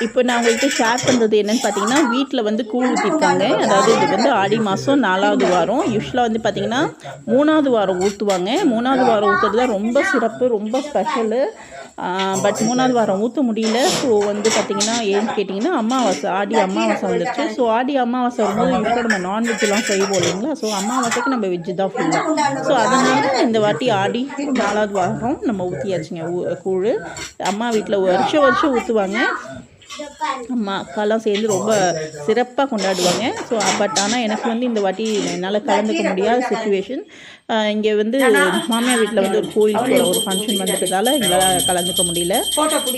இப்போ நான் உங்கள்கிட்ட ஷேர் பண்ணுறது என்னன்னு பார்த்தீங்கன்னா வீட்டில் வந்து கூழ் ஊற்றிருக்காங்க அதாவது இது வந்து ஆடி மாதம் நாலாவது வாரம். யூஸ்வலாக வந்து பார்த்தீங்கன்னா மூணாவது வாரம் ஊற்றுவாங்க மூணாவது வாரம் ஊற்றுறது தான் ரொம்ப சிறப்பு ரொம்ப ஸ்பெஷலு பட் மூணாவது வாரம் ஊற்ற முடியல. ஸோ வந்து பார்த்தீங்கன்னா ஏன்னு கேட்டிங்கன்னா அமாவாசை ஆடி அமாவாசை வந்துருச்சு. ஸோ ஆடி அமாவாசை வரும்போது யூஸ்வலாக நம்ம நான்வெஜ்லாம் செய்வோம் இல்லைங்களா? ஸோ அமாவாசைக்கு நம்ம வெஜ்ஜு தான் ஃபுல்லாக ஸோ அதனால இந்த வாட்டி ஆடி நாலாவது வாரம் நம்ம ஊற்றியாச்சுங்க ஊ கூழ். அம்மா வீட்டில் வருஷம் வருஷம் ஊற்றுவாங்க அம்மா அக்காலாம் சேர்ந்து ரொம்ப சிறப்பாக கொண்டாடுவாங்க. ஸோ பட் ஆனால் எனக்கு வந்து இந்த வாட்டி என்னால் கலந்துக்க முடியாத சுச்சுவேஷன் இங்கே வந்து மாமியார் வீட்டில் வந்து ஒரு கோயில் ஒரு ஃபங்க்ஷன் வந்துட்டதால எங்களால் கலந்துக்க முடியல.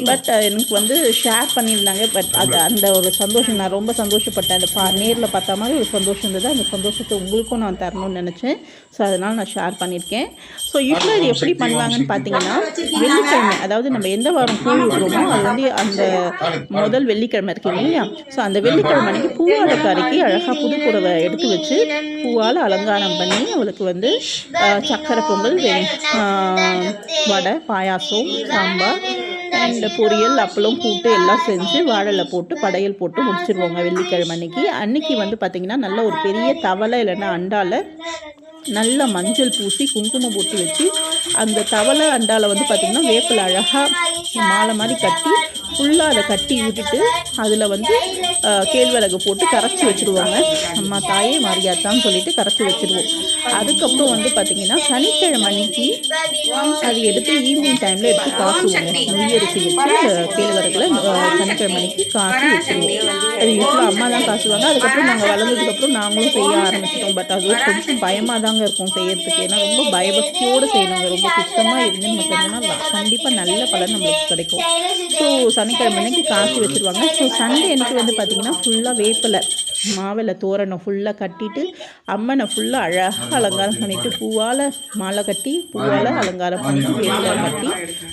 பட் எனக்கு வந்து ஷேர் பண்ணியிருந்தாங்க. பட் அது அந்த ஒரு சந்தோஷம் நான் ரொம்ப சந்தோஷப்பட்டேன். அந்த பா நேரில் பார்த்த மாதிரி ஒரு சந்தோஷம் இருந்தது. அந்த சந்தோஷத்தை உங்களுக்கும் நான் தரணும்னு நினச்சேன். ஸோ அதனால் நான் ஷேர் பண்ணியிருக்கேன். ஸோ யூஸ்வலாக இது எப்படி பண்ணுவாங்கன்னு பார்த்தீங்கன்னா வெள்ளிக்கிழமை அதாவது நம்ம எந்த வாரம் கூழ் ஊற்றுறோமோ அது வந்து அந்த முதல் வெள்ளிக்கிழமை இருக்கு இல்லையா? ஸோ அந்த வெள்ளிக்கிழமை அன்னைக்கு பூவாடக்காரிக்கு அழகாக புது புடவை எடுத்து வச்சு பூவால் அலங்காரம் பண்ணி அவளுக்கு வந்து சக்கரை பொங்கல் வடை பாயாசம் சாம்பார் அண்ட் பொரியல் அப்பளம் கூட்டு எல்லாம் செஞ்சு வாழலை போட்டு படையல் போட்டு முடிச்சிருவாங்க வெள்ளிக்கிழமை அன்னைக்கு அன்னைக்கு வந்து பார்த்திங்கன்னா நல்ல ஒரு பெரிய தவளை இல்லைன்னா அண்டாவில் நல்ல மஞ்சள் பூசி குங்குமம் போட்டு வச்சு அந்த தவளை அண்டால வந்து பார்த்திங்கன்னா வேப்பில் அழகாக மாலை மாதிரி கட்டி ஃபுல்லாக அதை கட்டி விட்டுட்டு அதில் வந்து கேழ்வரகு போட்டு கரைச்சி வச்சுருவாங்க. அம்மா தாயே மாரியாத்தான்னு சொல்லிட்டு கரைச்சி வச்சுருவோம். அதுக்கப்புறம் வந்து பார்த்திங்கன்னா சனிக்கிழமை அன்னைக்கு அது எடுத்து ஈவினிங் டைமில் எடுத்து காசுவோங்க நெய்யரிசி வச்சு கேழ்வரகில் கேழ்வரகுல சனிக்கிழமை அன்னைக்கு காசு வச்சுருவோம். அது யூஸ்வலாக அம்மா தான் காசுவாங்க அதுக்கப்புறம் நாங்கள் வளர்ந்ததுக்கப்புறம் நாங்களும் செய்ய ஆரம்பிச்சிட்டோம். பட் அது கொஞ்சம் பயமாக தாங்க இருக்கும் செய்யறதுக்கு. ஏன்னா ரொம்ப பயபக்தியோடு செய்யணுங்க. ரொம்ப சுத்தமாக இருந்து நம்ம செஞ்சோம்னா கண்டிப்பாக நல்ல பலன் நம்மளுக்கு கிடைக்கும். ஸோ சனிக்கிழமை அன்னைக்கு காய்ச்சி வச்சுருவாங்க. ஸோ சண்டே அன்னைக்கு வந்து பார்த்திங்கன்னா ஃபுல்லாக வேப்பிலை மாவில தோரணம் ஃபுல்லாக கட்டிட்டு அம்மனை ஃபுல்லாக அழகாக அலங்காரம் பண்ணிவிட்டு பூவால் மாலை கட்டி பூவால் அலங்காரம் பண்ணி வேப்பிலை கட்டி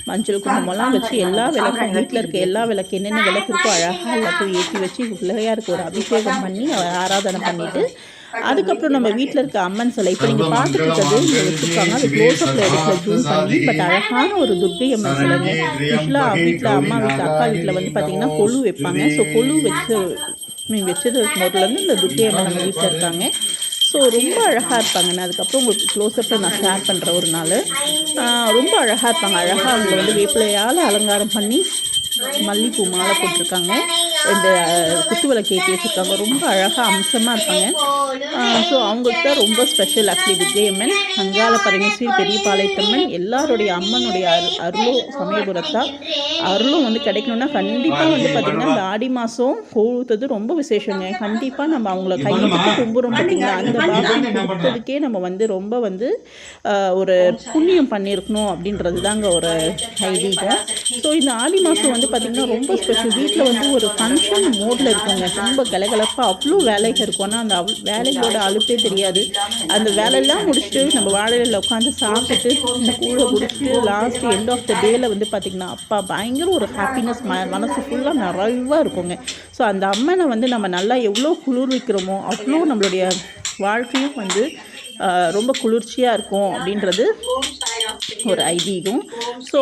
மஞ்சள் குங்குமம்லாம் வச்சு எல்லா விளக்கும் வீட்டில் இருக்க எல்லா விளக்கு என்னென்ன விளக்கு இருக்கோ அழகாக எல்லாத்தையும் ஏற்றி வச்சு பிள்ளையாருக்கு ஒரு அபிஷேகம் பண்ணி ஆராதனை பண்ணிவிட்டு அதுக்கப்புறம் நம்ம வீட்டில் இருக்க அம்மன் சிலை இப்போ நீங்கள் பார்த்துட்டு இருக்கிறது இங்கே வச்சுருக்காங்க. அது க்ளோஸ்அப்பில் எடுக்கல ஜூம் பண்ணி பட் அழகான ஒரு துர்கை அம்மன் சிலைங்க யூஸ்வலாக வீட்டில் அம்மா வீட்டில் அக்கா வீட்டில் வந்து பார்த்தீங்கன்னா கொலு வைப்பாங்க. ஸோ கொலு வச்சு மீன் வச்சது முதல்லேருந்து இந்த துர்கை அம்மன் நம்ம வீட்டில் இருக்காங்க. ஸோ ரொம்ப அழகாக இருப்பாங்க. நான் அதுக்கப்புறம் உங்களுக்கு க்ளோஸ்அப்பில் நான் ஷேர் பண்ணுறேன் ஒரு நாள். ரொம்ப அழகாக இருப்பாங்க. அழகாக அவங்கள வந்து வேப்பிலையால் அலங்காரம் பண்ணி மல்லிப்பூ மாலை போட்டிருக்காங்க. இந்த குத்து விளக்கு ஏற்றி வச்சுருக்காங்க. ரொம்ப அழகாக அம்சமாக இருப்பாங்க. ஸோ அவங்களுக்கு தான் ரொம்ப ஸ்பெஷல் ஆக்சுவலி விஜயம்மன் அங்காள பரமேஸ்வரி பெரியபாளையத்தம்மன் எல்லாருடைய அம்மனுடைய அரு அருளும் சமயபுரத்தா. அருளும் வந்து கிடைக்கணும்னா கண்டிப்பாக வந்து பார்த்திங்கன்னா இந்த ஆடி மாதம் ஊற்றுறது ரொம்ப விசேஷங்க. கண்டிப்பாக நம்ம அவங்கள கையெழுத்து கும்புறோம் பார்த்தீங்களா அந்த பாகம் கொடுத்ததுக்கே நம்ம வந்து ரொம்ப வந்து ஒரு புண்ணியம் பண்ணியிருக்கணும் அப்படின்றது தாங்க ஒரு ஐதீகம். ஸோ இந்த ஆடி மாதம் வந்து பார்த்திங்கன்னா ரொம்ப ஸ்பெஷல் வீட்டில் வந்து ஒரு ஃபங்க்ஷன் மோடில் இருக்குங்க. ரொம்ப கலகலப்பாக அவ்வளோ வேலைகள் இருக்கும். ஆனால் அந்த அவ் வேலைகளோட அழுப்பே தெரியாது. அந்த வேலையெல்லாம் முடிச்சுட்டு நம்ம வாழையில் உட்காந்து சாப்பிட்டுட்டு இந்த கூழை குடிச்சிட்டு லாஸ்ட் எண்ட் ஆஃப் த டேல வந்து பார்த்திங்கன்னா அப்பா பயங்கர ஒரு ஹாப்பினஸ் ம மனசு ஃபுல்லாக நிறைவாக இருக்குங்க. ஸோ அந்த அம்மனை வந்து நம்ம நல்லா எவ்வளோ குளிர்விக்கிறோமோ அவ்வளோ நம்மளுடைய வாழ்க்கையும் வந்து ரொம்ப குளிர்ச்சியாக இருக்கும் அப்படின்றது ஒரு ஐதீகம். ஸோ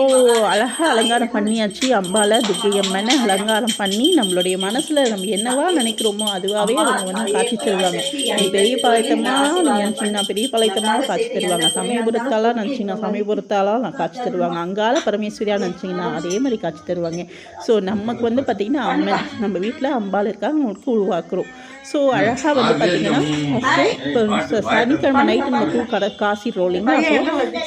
அழகாக அலங்காரம் பண்ணியாச்சு. அம்பால துர்க்கை அம்மனை அலங்காரம் பண்ணி நம்மளுடைய மனசில் நம்ம என்னவா நினைக்கிறோமோ அதுவாகவே அவங்க வந்து காட்சி தருவாங்க. நீ பெரிய பாளையத்தமா நீங்கள் நினச்சிங்கன்னா பெரிய பாளையத்தமாக காட்சி தருவாங்க. சமயபுரத்தாலாம் நினச்சிங்கன்னா சமயபுரத்தாலாம் நான் காட்சி தருவாங்க. அங்கால பரமேஸ்வரியா நினச்சிங்கன்னா அதே மாதிரி காட்சி தருவாங்க. ஸோ நமக்கு வந்து பார்த்திங்கன்னா அம்மன் நம்ம வீட்டில் அம்பாள் இருக்காங்க அவங்களுக்கு உருவாக்குறோம். ஸோ அழகாக வந்து பார்த்திங்கன்னா ஃபஸ்ட்டு இப்போ சனிக்கிழமை நைட்டு நம்ம கூழ் கடை காசிடுறோம் இல்லைங்களா ஸோ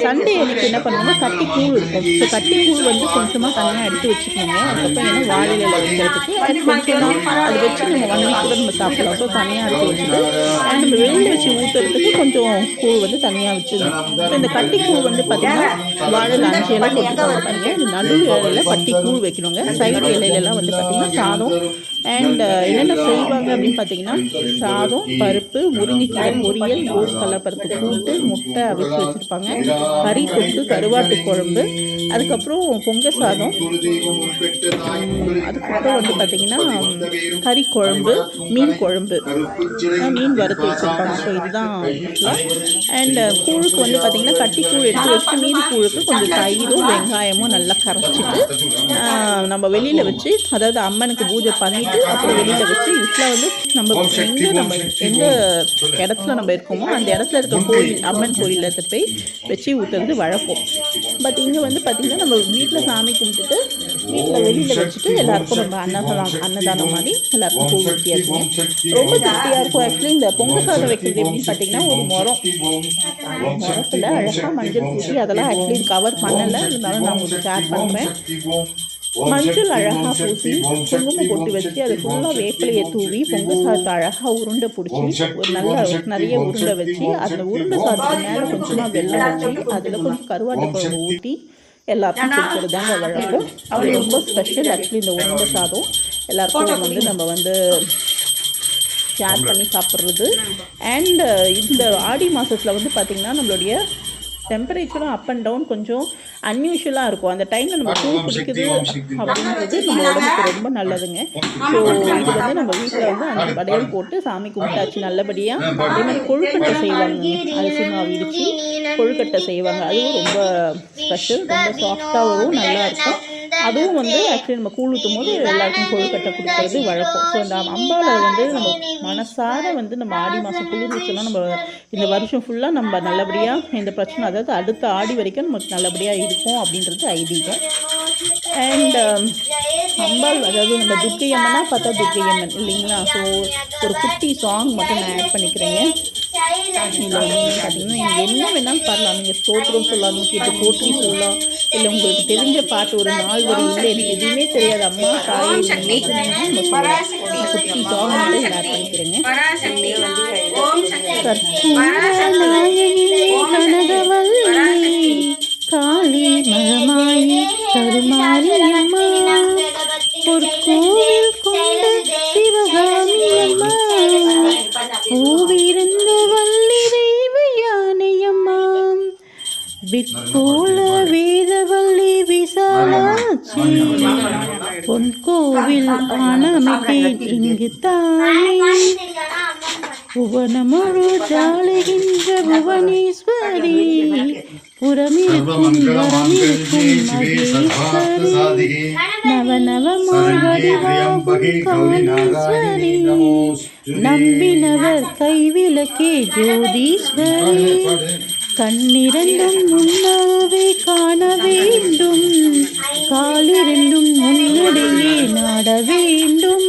சண்டே அன்னைக்கு என்ன பண்ணுவோம்னா கட்டி கூழ் இருக்கும். ஸோ கட்டி கூழ் வந்து கொஞ்சமாக தனியாக எடுத்து வச்சுக்கோங்க. அதுக்கப்புறம் ஏன்னா வாழையில வைக்கிறதுக்கு அது கொஞ்சமாக அதை வச்சு நம்ம ஒன் வீக் கூட நம்ம சாப்பிடலாம். ஸோ தனியாக எடுத்து வச்சுட்டு and நம்ம வெளியில் வச்சு ஊற்றுறதுக்கு கொஞ்சம் கூழ் வந்து தனியாக வச்சுக்கணும். ஸோ இந்த கட்டி கூழ் வந்து பார்த்திங்கன்னா வாழையில் அஞ்சு இலை போட்டுக்கோங்க பாருங்க இந்த நடு இலையில கட்டி கூழ் வைக்கணுங்க. சைடு இலையிலலாம் வந்து பார்த்திங்கன்னா சாதம் அண்ட் என்னென்ன செய்வாங்க அப்படின்னு பார்த்தீங்கன்னா சாதம் பருப்பு முருங்கைக்கீரை பொரியல் கோஸ் கடலப்பருப்பு கூட்டு முட்டை அவிச்சு வச்சுருப்பாங்க. கறி தொக்கு கருவாட்டு குழம்பு அதுக்கப்புறம் பொங்க சாதம். அதுக்கப்புறம் வந்து பார்த்திங்கன்னா கறி குழம்பு மீன் குழம்பு. மீன் வறுத்து வச்சுருப்பாங்க. ஸோ இதுதான் அண்ட் கூழுக்கு வந்து பார்த்திங்கன்னா கட்டி கூழ் எடுத்து வச்சுட்டு மீதி கூழுக்கு கொஞ்சம் தயிரும் வெங்காயமும் நல்லா கரைச்சிட்டு நம்ம வெளியில் வச்சு அதாவது அம்மனுக்கு பூஜை பண்ணிவிட்டு அப்புறம் வெளியில் வச்சு யூஸ்வலாக வந்து நம்ம எங்கே நம்ம எந்த இடத்துல நம்ம இருக்கோமோ அந்த இடத்துல இருக்க கோயில் அம்மன் கோயிலில் எடுத்துட்டு போய் வச்சு ஊற்றுறது வழக்கம். பட் இங்கே வந்து பார்த்திங்கன்னா நம்ம வீட்டில் சாமி கும்பிட்டுட்டு வீட்டில் வெளியில் வச்சுட்டு எல்லாருக்கும் நம்ம அன்னதானம் அன்னதானம் மாதிரி எல்லாருக்கும் பூ ஊற்றியாச்சுங்க ரொம்ப திருப்தியாக இருக்கும். ஆக்சுவலி இந்த பொங்கல் சாதம் வைக்கிறது எப்படின்னு பார்த்தீங்கன்னா ஒரு முறம் முரத்தில் அழகாக மஞ்சள் பூசி அதெல்லாம் ஆக்சுவலி கவர் பண்ணலை. இருந்தாலும் நான் உங்களுக்கு ஷேர் பண்ணுறேன் மஞ்சள் அழகாக பூசி குங்குமம் பொட்டு வச்சு அது ஃபுல்லாக வேப்பிலையை தூவி பொங்கல் சாதத்தை அழகாக உருண்டை பிடிச்சி ஒரு நல்ல நிறைய உருண்டை வச்சு அந்த உருண்டை சாதத்துக்கு மேலே கொஞ்சமாக வெல்லம் வச்சு அதில் கொஞ்சம் கருவாட்டு குழம்பு ஊற்றி எல்லாருக்கும் கொடுக்குறது தாங்க வழக்கம் அது ரொம்ப ஸ்பெஷல் ஆக்சுவலி இந்த உருண்டை சாதம் எல்லாருக்கும் வந்து நம்ம வந்து ஷேர் பண்ணி சாப்பிட்றது. அண்ட் இந்த ஆடி மாதத்தில் வந்து பார்த்திங்கன்னா நம்மளுடைய டெம்பரேச்சரும் அப் அண்ட் டவுன் கொஞ்சம் அன்யூஷுவலாக இருக்கும். அந்த டைமில் நம்ம பூ பிடிக்குது அப்படின்றது நம்ம உடம்புக்கு ரொம்ப நல்லதுங்க. ஸோ இது வந்து நம்ம வீட்டில் வந்து அந்த வடையல் போட்டு சாமி கும்பிட்டாச்சு நல்லபடியாக அதே மாதிரி கொழுக்கட்டை செய்வாங்க. அரிசி மாவு இடித்து கொழுக்கட்டை செய்வாங்க. அதுவும் ரொம்ப ஸ்பெஷல் ரொம்ப சாஃப்டாகவும் நல்லா இருக்கும். அதுவும் வந்து ஆக்சுவலி நம்ம கூழ் ஊற்றும் போது எல்லாருக்கும் கொழுக்கட்டை கொடுக்கறது வழக்கம். ஸோ அந்த அம்பாவில் வந்து நம்ம மனசார வந்து நம்ம ஆடி மாதம் குளிர் வச்சோம்னா நம்ம இந்த வருஷம் ஃபுல்லாக நம்ம நல்லபடியாக இந்த பிரச்சனை அதாவது அடுத்த ஆடி வரைக்கும் நமக்கு நல்லபடியாக இருக்கும் அப்படின்றது ஐதீகம். அண்ட் um, அம்பாள் அதாவது நம்ம துர்க்கை அம்மனா பார்த்தா துர்க்கை அம்மன் இல்லைங்களா? ஸோ ஒரு குட்டி சாங் மட்டும் நான் ஆட் பண்ணிக்கிறேங்க. இதில் பார்த்தீங்கன்னா நீங்கள் என்ன வேணாலும் பாடலாம் நீங்கள் ஸ்தோத்திரம் சொல்லலாம் கேட்டு போற்றி சொல்லலாம். இல்லை உங்களுக்கு தெரிஞ்ச பாட்டு ஒரு நாள் வரி இல்லை எனக்கு எதுவுமே தெரியாது. அம்மா தாயை நீ குட்டி சாங் காளி மகமாயி கருமாரி அம்மா பொற்கோவில் விற்கோள வேதவல்லி விசாலாட்சி. பொன் கோவில் ஆனமிட்டேன் இங்கு தானே. புவனமுழு ஜாளுகின்ற புவனேஸ்வரி. புறமிருக்கும் வரமிருக்கும் மகேஸ்வரி. நவநவமாய் வடிவாகும் நம்பினவர் கைவிலக்கே ஜோதீஸ்வரி. கண்ணிரண்டும் முன்னாகவே காண வேண்டும். காலிரண்டும் முன்னடையே நாட வேண்டும்.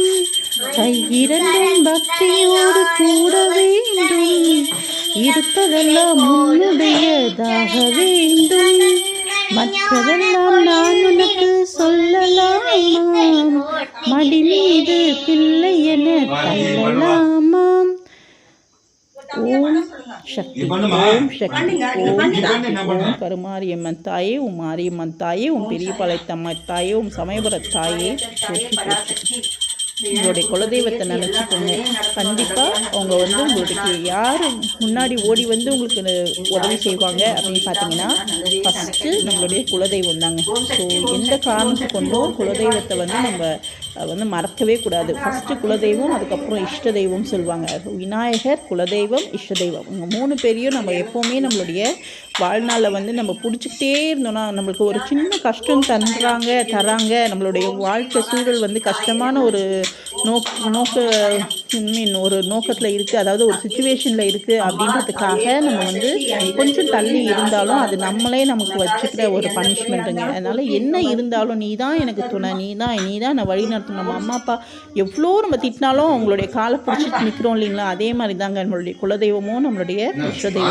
கையிரண்டும் பக்தியோடு கூட வேண்டும். இருப்பதெல்லாம் உன்னுடையதாக வேண்டும். மற்றதெல்லாம் நான் உனக்கு சொல்லலாமாம் மடி மீது பிள்ளை என தள்ளலாமாம் ஓம் சக்தி ஓம் சக்தி ஓம் சக்தி. ஓம் கருமாரியம்மன் தாயே உம் மாரியம்மன் தாயே உம் பெரிய பாளையத்தம்மா தாயே உம் சமயபுர தாயே. போற்றி. போற்றி உங்களுடைய குலதெய்வத்தை நினச்சிக்கோங்க கண்டிப்பாக அவங்க வந்து உங்களுக்கு யார் முன்னாடி ஓடி வந்து உங்களுக்கு உதவி செய்வாங்க அப்படின்னு பார்த்தீங்கன்னா ஃபஸ்ட்டு நம்மளுடைய குலதெய்வம் தாங்க. ஸோ எந்த காரணத்தை கொண்டும் குலதெய்வத்தை வந்து நம்ம அது வந்து மறக்கவே கூடாது. ஃபஸ்ட்டு குலதெய்வம் அதுக்கப்புறம் இஷ்ட தெய்வம் சொல்லுவாங்க. விநாயகர் குலதெய்வம் இஷ்ட தெய்வம் இவங்க மூணு பேரையும் நம்ம எப்போவுமே நம்மளுடைய வாழ்நாளில் வந்து நம்ம பிடிச்சிக்கிட்டே இருந்தோம்னா நம்மளுக்கு ஒரு சின்ன கஷ்டம் தந்துறாங்க தராங்க. நம்மளுடைய வாழ்க்கை சூழல் வந்து கஷ்டமான ஒரு நோக் நோக்க மீன் ஒரு நோக்கத்தில் இருக்குது அதாவது ஒரு சுச்சுவேஷனில் இருக்குது அப்படின்றதுக்காக நம்ம வந்து கொஞ்சம் தள்ளி இருந்தாலும் அது நம்மளே நமக்கு வச்சுக்கிற ஒரு பனிஷ்மெண்ட்டுங்க அதனால் என்ன இருந்தாலும் நீ தான் எனக்கு துணை நீ தான் நீ தான் நான் வழி நடத்தணும். நம்ம அம்மா அப்பா எவ்வளோ நம்ம திட்டினாலும் அவங்களுடைய காலை பிடிச்சிட்டு நிற்கிறோம் இல்லைங்களா? அதே மாதிரி தாங்க நம்மளுடைய குலதெய்வமும் நம்மளுடைய இஷ்ட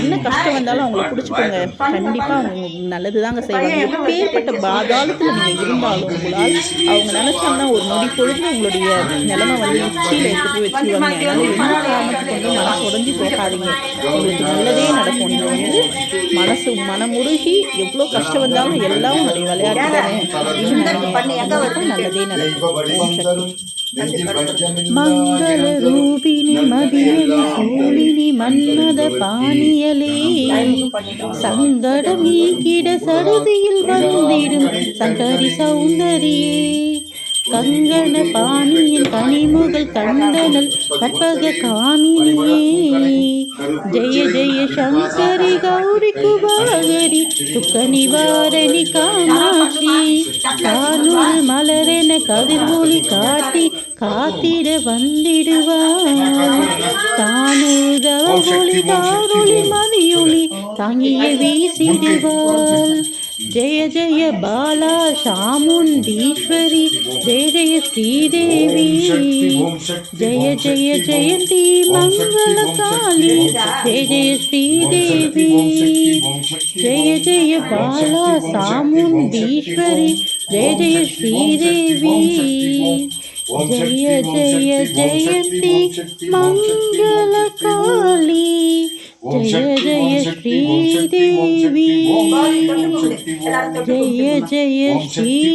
என்ன கஷ்டம் வந்தாலும் அவங்கள பிடிச்சிக்கோங்க. கண்டிப்பாக அவங்க நல்லது தாங்க செய்வாங்க. எப்பேற்பட்ட பாதாளத்தில் நீங்கள் இருந்தாலும் உங்களால் அவங்க நினச்சாங்கன்னா ஒரு நொடி பொழுது உங்களுடைய நிலைமை வந்து காரணத்துக்கு மனசு உடஞ்சி போகாதீங்க. உங்களுக்கு நல்லதே நடக்கும். நீங்கள் வந்து மனசு மனமுருகி எவ்வளோ கஷ்டம் வந்தாலும் எல்லாம் உங்களுடைய விளையாட்டு தானே நல்லதே நடக்கும். மங்கள ரூபிணி மதியணி சூழினி மன்மத பாணியலே. சங்கடம் நீக்கிட சடுதியில் வந்திடும் சங்கரி சௌந்தரியே. கங்கண பாணியின் கனிமுகள் கண்டனல் கற்பக காமினியே. ஜெய ஜெய சங்கரி கௌரி குபாகரி துக்க நிவாரணி காமாட்சி கானூர் மலரென கதிர் ஒளி காட்டி காத்திட வந்திடுவார். தானூதவ ஒளி தாரொளி மதியொளி தாங்கிய வீசிடுவாள் ஜெய ஜெய பாலா சாமுண்டீஸ்வரி ஜெய ஜெய ஸ்ரீதேவி ஜெய ஜெய ஜெயந்தி மங்களகாளி ஜெய ஜெய ஸ்ரீதேவி ஜெய ஜெய பாலா சாமுண்டீஸ்வரி ஜெய ஜெய ஸ்ரீதேவி ஜெய ஜெய ஜெயந்தி மங்கள காளி ஜெய ஜெய ஸ்ரீதேவி ஜெய ஜெய ஸ்ரீ